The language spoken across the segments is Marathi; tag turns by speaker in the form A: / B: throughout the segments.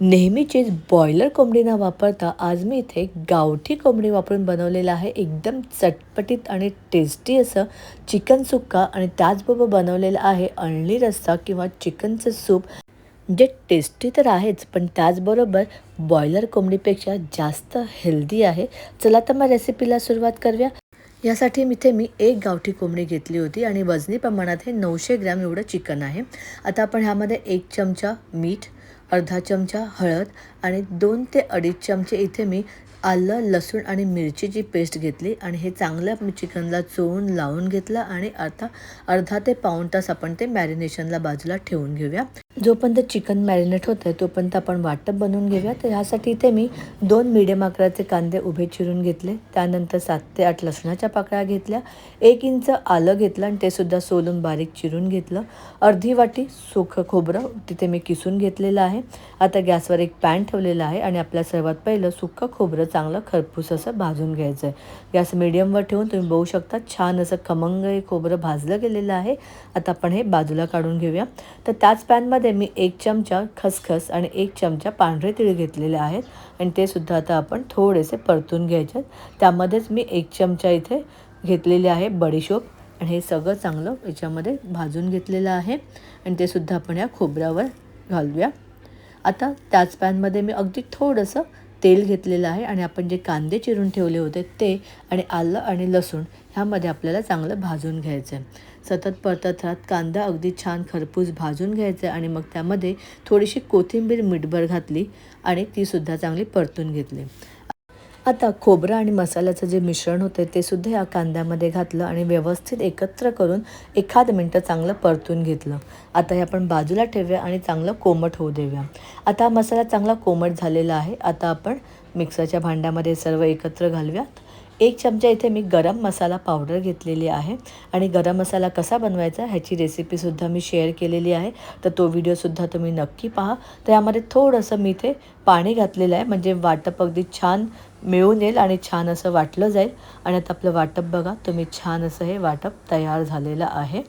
A: नेहमीचेच बॉयलर कोंबडी न वापरता आज मी इथे गावठी कोंबडी वापरून बनवलेलं आहे. एकदम चटपटीत आणि टेस्टी असं चिकन सुक्का आणि त्याचबरोबर बनवलेलं आहे. अळणी रस्सा किंवा चिकनचं सूप जे टेस्टी तर आहेच पण त्याचबरोबर बॉयलर कोंबडीपेक्षा जास्त हेल्दी आहे. चला तर मग रेसिपीला सुरुवात करूया. यासाठी इथे मी एक गावठी कोंबडी घेतली होती आणि वजनी प्रमाणात हे नऊशे ग्रॅम एवढं चिकन आहे. आता आपण ह्यामध्ये एक चमचा मीठ अर्धा चमचा हळद आणि दोन ते अडीच चमचे इथे मी आलं लसूण आणि मिरचीची पेस्ट घेतली आणि हे चांगलं मी चिकनला चोळून लावून घेतलं आणि आता अर्धा ते पाऊण तास आपण ते मॅरिनेशनला बाजूला ठेवून घेऊया. जोपर्यंत चिकन मॅरिनेट होतं आहे तोपर्यंत आपण वाटप बनवून घेऊया. तर ह्यासाठी इथे मी दोन मिडियम आकाराचे कांदे उभे चिरून घेतले. त्यानंतर सात ते आठ लसणाच्या पाकळ्या घेतल्या. एक इंच आलं घेतलं आणि ते सुद्धा सोलून बारीक चिरून घेतलं. अर्धी वाटी सुखं खोबरं तिथे मी किसून घेतलेलं आहे. आता गॅसवर एक पॅन ठेवलेला आहे आणि आपल्या सर्वात पहिलं सुखं खोबरं चांगलं खरपूस असं भाजून घ्यायचं आहे गॅस मिडियमवर ठेवून तुम्ही बघू शकता छान असं खमंग हे खोबरं भाजलं गेलेलं आहे. आता आपण हे बाजूला काढून घेऊया. तर त्याच पॅनमध्ये मी एक चमचा खसखस आणि एक चमचा पांढरे तिळ घेतलेले आहेत. आणि ते सुद्धा आता आपण थोडेसे परतून घ्यायचे त्यामध्येच मी एक चमचा इथे घेतलेले आहे बडीशोप आणि हे सगळं चांगलं याच्यामध्ये भाजून घेतलेलं आहे. आणि ते सुद्धा आपण या खोबऱ्यावर घालूया. आता त्याच पॅनमध्ये मी अगदी थोडंसं तेल घेतलेलं आहे. आणि आपण जे कांदे चिरून ठेवले होते ते आणि आलं आणि लसूण ह्यामध्ये आपल्याला चांगलं भाजून घ्यायचं आहे सतत परतत राहत कांदा अगदी छान खरपूस भाजून घ्यायचा आणि मग त्यामध्ये थोडीशी कोथिंबीर मिठभर घातली आणि तीसुद्धा चांगली परतून घेतली. आता खोबरं आणि मसाल्याचं जे मिश्रण होते ते सुद्धा या कांद्यामध्ये घातलं आणि व्यवस्थित एकत्र करून एखाद मिनटं चांगलं परतून घेतलं. आता हे आपण बाजूला ठेवूया आणि चांगलं कोमट होऊ देऊया. आता मसाला चांगला कोमट झालेला आहे. आता आपण मिक्सरच्या भांड्यामध्ये सर्व एकत्र घालूयात. एक चमचा इथे मी गरम मसाला पावडर घेतलेली आहे. आणि गरम मसाला कसा बनवायचा ह्याची रेसिपीसुद्धा मी शेअर केलेली आहे. तर तो व्हिडिओसुद्धा तुम्ही नक्की पहा. तर यामध्ये थोडंसं मी इथे पाणी घातलेलं आहे. म्हणजे वाटप अगदी छान मिळून येईल आणि छान असं वाटलं जाईल. आणि आता आपलं वाटप बघा. तुम्ही छान असं हे वाटप तयार झालेलं आहे.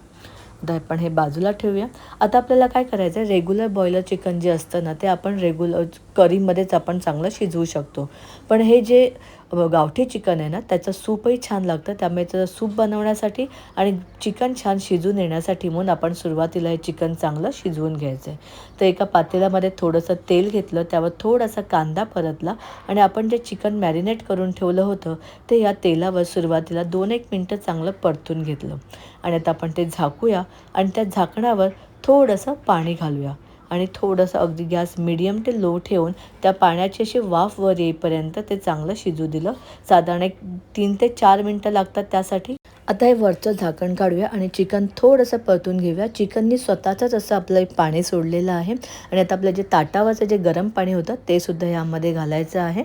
A: आता आपण हे बाजूला ठेवूया. आता आपल्याला काय करायचं आहे रेग्युलर बॉयलर चिकन जे असतं ना ते आपण रेग्युलर करीमध्येच आपण चांगलं शिजवू शकतो. पण हे जे गावठी चिकन आहे ना त्याचं सूपही छान लागतं. त्यामुळे त्याचं सूप बनवण्यासाठी आणि चिकन छान शिजून येण्यासाठी म्हणून आपण सुरुवातीला हे चिकन चांगलं शिजवून घ्यायचं आहे तर एका पातेल्यामध्ये थोडंसं तेल घेतलं त्यावर थोडासा कांदा परतला आणि आपण जे चिकन मॅरिनेट करून ठेवलं होतं ते या तेलावर सुरुवातीला दोन एक मिनटं चांगलं परतून घेतलं. आणि आता आपण ते झाकूया आणि त्या झाकणावर थोडंसं पाणी घालूया. आणि थोडंसं अगदी गॅस मिडियम ते लो ठेवून त्या पाण्याची अशी वाफ वर येईपर्यंत ते चांगलं शिजू दिलं. साधारण एक तीन ते चार मिनटं लागतात त्यासाठी. आता हे वरचं झाकण काढूया आणि चिकन थोडंसं परतून घेऊया. चिकननी स्वतःचंच असं आपलं पाणी सोडलेलं आहे आणि आता आपलं जे ताटावरचं जे गरम पाणी होतं ते सुद्धा यामध्ये घालायचं आहे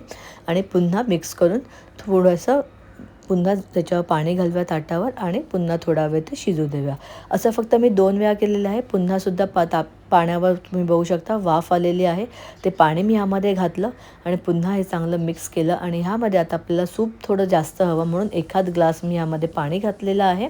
A: आणि पुन्हा मिक्स करून थोडंसं पुन्हा त्याच्यावर पाणी घालव्या ताटावर आणि पुन्हा थोडा वेळ ते शिजू देऊया. असं फक्त मी दोन वेळा केलेलं आहे. पुन्हासुद्धा पा ताप पाण्यावर तुम्ही बघू शकता वाफ आलेली आहे. ते पाणी मी ह्यामध्ये घातलं आणि पुन्हा हे चांगलं मिक्स केलं आणि ह्यामध्ये आता आपल्याला सूप थोडं जास्त हवं म्हणून एखाद ग्लास मी ह्यामध्ये पाणी घातलेलं आहे.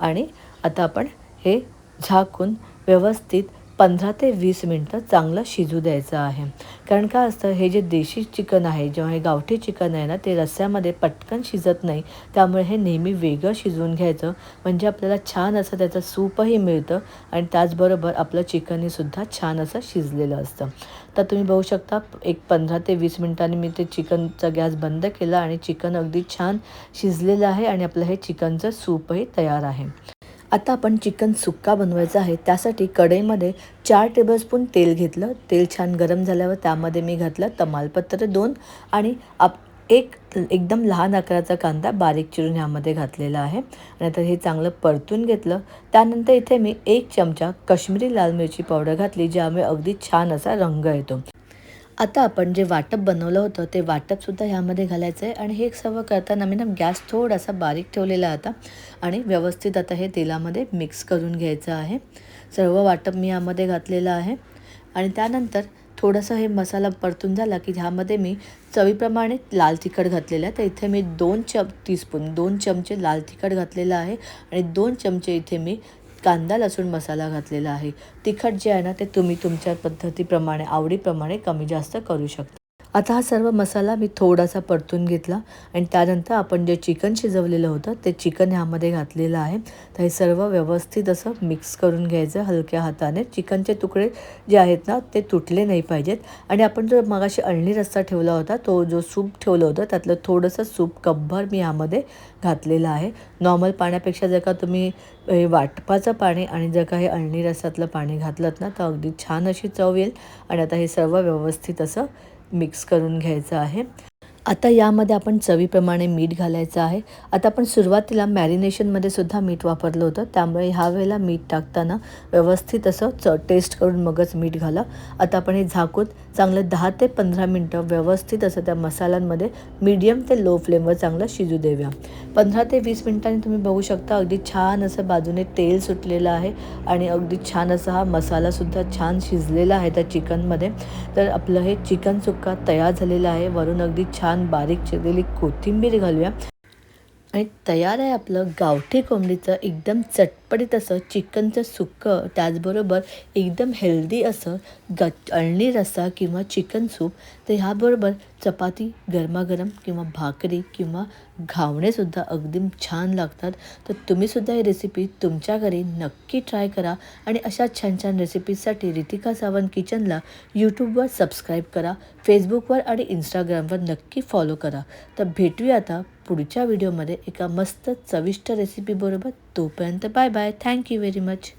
A: आणि आता आपण हे झाकून व्यवस्थित पंधरा ते वीस मिनटं चांगलं शिजू द्यायचं आहे. कारण काय असतं हे जे देशी चिकन आहे जेव्हा हे गावठी चिकन आहे ना ते रस्स्यामध्ये पटकन शिजत नाही. त्यामुळे हे नेहमी वेगळं शिजवून घ्यायचं. म्हणजे आपल्याला छान असं त्याचं सूपही मिळतं आणि त्याचबरोबर आपलं चिकनहीसुद्धा छान असं शिजलेलं असतं. तर तुम्ही बघू शकता एक पंधरा ते वीस मिनटांनी मी ते चिकनचा गॅस बंद केला आणि चिकन अगदी छान शिजलेलं आहे आणि आपलं हे चिकनचं सूपही तयार आहे. आता आपण चिकन सुक्का बनवायचा आहे. त्यासाठी कढईमध्ये चार टेबलस्पून तेल घेतलं. तेल छान गरम झाल्यावर त्यामध्ये मी घातलं तमालपत्र दोन आणि आप एक एकदम लहान आकाराचा कांदा बारीक चिरून ह्यामध्ये घातलेला आहे. आणि आता हे चांगलं परतून घेतलं. त्यानंतर इथे मी एक चमचा कश्मीरी लाल मिरची पावडर घातली ज्यामुळे अगदी छान असा रंग येतो. आता आपण जे वाटप बनवलं होतं ते वाटपसुद्धा ह्यामध्ये घालायचं आहे आणि हे सर्व करताना मी ना गॅस थोडासा बारीक ठेवलेला आता. आणि व्यवस्थित आता हे तेलामध्ये मिक्स करून घ्यायचं आहे. सर्व वाटप मी यामध्ये घातलेलं आहे. आणि त्यानंतर थोडंसं हे मसाला परतून झाला की ह्यामध्ये मी चवीप्रमाणे लाल तिखट घातलेलं आहे. तर इथे मी दोन चम टीस्पून दोन चमचे लाल तिखट घातलेलं आहे. आणि दोन चमचे इथे मी कांदा लसूण मसाला घातलेला आहे. तिखट जे आहे ना ते तुम्ही तुमच्या पद्धतीप्रमाणे आवडीप्रमाणे कमी जास्त करू शकता. आता हा सर्व मसाला मी थोडासा परतून घेतला आणि त्यानंतर आपण जे चिकन शिजवलेलं होतं ते चिकन ह्यामध्ये घातलेलं आहे. तर हे सर्व व्यवस्थित असं मिक्स करून घ्यायचं हलक्या हाताने. चिकनचे तुकडे जे आहेत ना ते तुटले नाही पाहिजेत. आणि आपण जो मगाशी अळणी रस्सा ठेवला होता तो जो सूप ठेवलं होतं त्यातलं थोडंसं सूप कपभर मी यामध्ये घातलेलं आहे. नॉर्मल पाण्यापेक्षा जर का तुम्ही हे वाटपाचं पाणी आणि जर का हे अळणी रसातलं पाणी घातलं ना तर अगदी छान अशी चव येईल. आणि आता हे सर्व व्यवस्थित असं मिक्स करून घ्यायचं आहे. आता यामध्ये आपण चवीप्रमाणे मीठ घालायचं आहे. आता आपण सुरुवातीला मॅरिनेशनमध्ये सुद्धा मीठ वापरलं होतं. त्यामुळे ह्या वेळेला मीठ टाकताना व्यवस्थित असं च टेस्ट करून मगच मीठ घाला. आता आपण हे झाकून चांगलं दहा ते पंधरा मिनटं व्यवस्थित असं त्या मसाल्यांमध्ये मीडियम ते लो फ्लेमवर चांगलं शिजू देऊया. पंधरा ते वीस मिनटांनी तुम्ही बघू शकता अगदी छान असं बाजूने तेल सुटलेलं आहे आणि अगदी छान असा हा मसालासुद्धा छान शिजलेला आहे त्या चिकनमध्ये. तर आपलं हे चिकन सुक्का तयार झालेलं आहे. वरून अगदी छान बारीक चिरलेली कोथिंबीर घालूया. आणि तयार आहे आपलं गावठी कोंबडीचं एकदम चटपटीत असं चिकनचं सुक्कं त्याचबरोबर एकदम हेल्दी असं ग अळणी रस्सा किंवा चिकन सूप तर ह्याबरोबर चपाती गरमागरम किंवा भाकरी किंवा घावणेसुद्धा अगदी छान लागतात. तर तुम्हीसुद्धा ही रेसिपी तुमच्या घरी नक्की ट्राय करा आणि अशा छान छान रेसिपीजसाठी रितिका सावंत किचनला यूट्यूबवर सबस्क्राईब करा फेसबुकवर आणि इंस्टाग्रामवर नक्की फॉलो करा. तर भेटूया आता पुढच्या व्हिडिओमध्ये एका मस्त चविष्ट रेसिपीबरोबर तोपर्यंत bye bye thank you very much